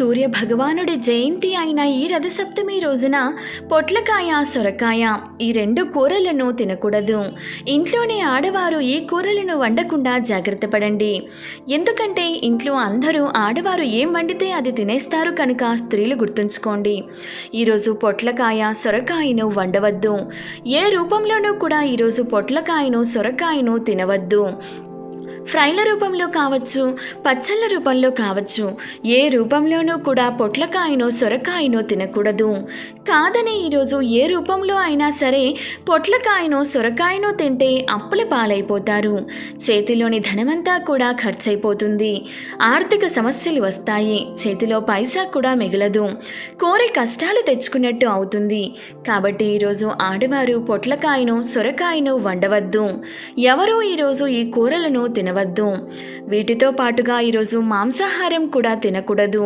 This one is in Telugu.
సూర్య భగవానుడి జయంతి అయిన ఈ రథసప్తమి రోజున పొట్లకాయ సొరకాయ ఈ రెండు కూరలను తినకూడదు. ఇంట్లోనే ఆడవారు ఈ కూరలను వండకుండా జాగ్రత్త పడండి. ఎందుకంటే ఇంట్లో అందరూ ఆడవారు ఏం వండితే అది తినేస్తారు కనుక స్త్రీలు గుర్తుంచుకోండి. ఈరోజు పొట్లకాయ సొరకాయను వండవద్దు. ఏ రూపంలోనూ కూడా ఈరోజు పొట్లకాయను సొరకాయను తినవద్దు. ఫ్రైల రూపంలో కావచ్చు పచ్చళ్ళ రూపంలో కావచ్చు ఏ రూపంలోనూ కూడా పొట్లకాయనో సొరకాయనో తినకూడదు. కాదని ఈరోజు ఏ రూపంలో అయినా సరే పొట్లకాయనో సొరకాయనో తింటే అప్పుల పాలైపోతారు. చేతిలోని ధనమంతా కూడా ఖర్చయిపోతుంది ఆర్థిక సమస్యలు వస్తాయి. చేతిలో పైసా కూడా మిగలదు. కోరి కష్టాలు తెచ్చుకున్నట్టు అవుతుంది. కాబట్టి ఈరోజు ఆడవారు పొట్లకాయను సొరకాయను వండవద్దు. ఎవరూ ఈరోజు ఈ కూరలను తినవద్దు. వీటితో పాటుగా ఈరోజు మాంసాహారం కూడా తినకూడదు.